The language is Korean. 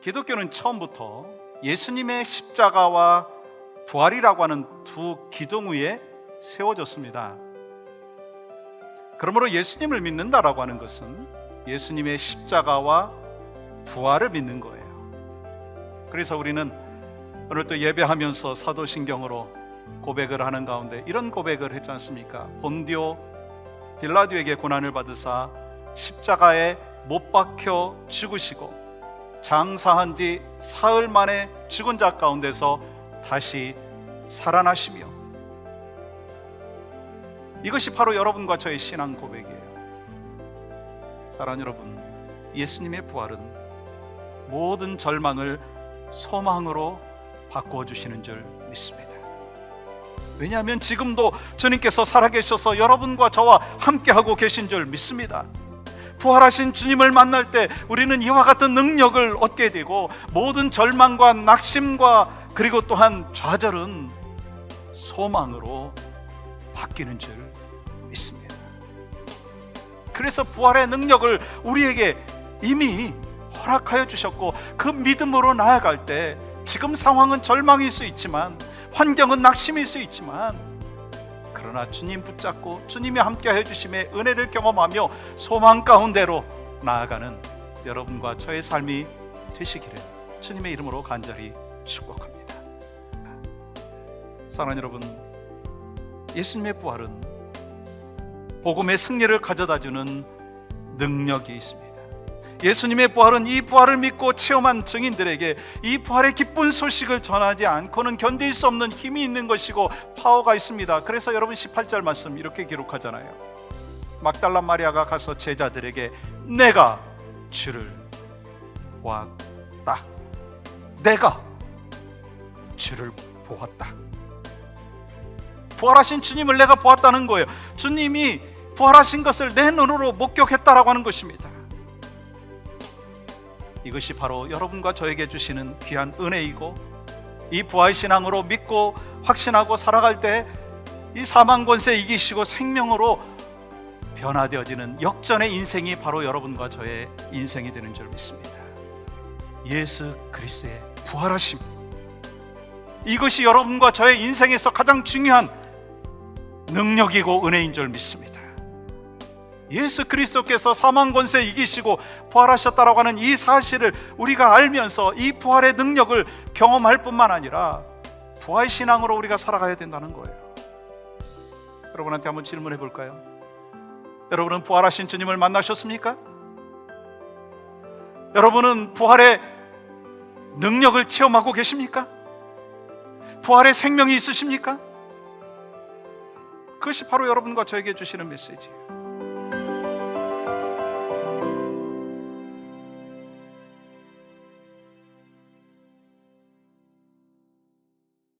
기독교는 처음부터 예수님의 십자가와 부활이라고 하는 두 기둥 위에 세워졌습니다. 그러므로 예수님을 믿는다라고 하는 것은 예수님의 십자가와 부활을 믿는 거예요. 그래서 우리는 오늘 또 예배하면서 사도신경으로 고백을 하는 가운데 이런 고백을 했지 않습니까? 본디오 빌라디오에게 고난을 받으사 십자가에 못 박혀 죽으시고 장사한 지 사흘 만에 죽은 자 가운데서 다시 살아나시며 이것이 바로 여러분과 저의 신앙 고백이에요. 사랑하는 여러분, 예수님의 부활은 모든 절망을 소망으로 바꾸어 주시는 줄 믿습니다. 왜냐하면 지금도 주님께서 살아계셔서 여러분과 저와 함께하고 계신 줄 믿습니다. 부활하신 주님을 만날 때 우리는 이와 같은 능력을 얻게 되고 모든 절망과 낙심과 그리고 또한 좌절은 소망으로 바뀌는 줄 믿습니다. 그래서 부활의 능력을 우리에게 이미 허락하여 주셨고 그 믿음으로 나아갈 때 지금 상황은 절망일 수 있지만 환경은 낙심일 수 있지만 그러나 주님 붙잡고 주님이 함께 해 주심의 은혜를 경험하며 소망 가운데로 나아가는 여러분과 저의 삶이 되시기를 주님의 이름으로 간절히 축복합니다. 사랑하는 여러분, 예수님의 부활은 복음의 승리를 가져다 주는 능력이 있습니다. 예수님의 부활은 이 부활을 믿고 체험한 증인들에게 이 부활의 기쁜 소식을 전하지 않고는 견딜 수 없는 힘이 있는 것이고 파워가 있습니다. 그래서 여러분 18절 말씀 이렇게 기록하잖아요. 막달라 마리아가 가서 제자들에게 내가 주를 보았다. 내가 주를 보았다. 부활하신 주님을 내가 보았다는 거예요. 주님이 부활하신 것을 내 눈으로 목격했다라고 하는 것입니다. 이것이 바로 여러분과 저에게 주시는 귀한 은혜이고 이 부활 신앙으로 믿고 확신하고 살아갈 때 이 사망 권세 이기시고 생명으로 변화되어지는 역전의 인생이 바로 여러분과 저의 인생이 되는 줄 믿습니다. 예수 그리스도의 부활하심 이것이 여러분과 저의 인생에서 가장 중요한 능력이고 은혜인 줄 믿습니다. 예수 그리스도께서 사망 권세 이기시고 부활하셨다라고 하는 이 사실을 우리가 알면서 이 부활의 능력을 경험할 뿐만 아니라 부활 신앙으로 우리가 살아가야 된다는 거예요. 여러분한테 한번 질문해 볼까요? 여러분은 부활하신 주님을 만나셨습니까? 여러분은 부활의 능력을 체험하고 계십니까? 부활의 생명이 있으십니까? 그것이 바로 여러분과 저에게 주시는 메시지예요.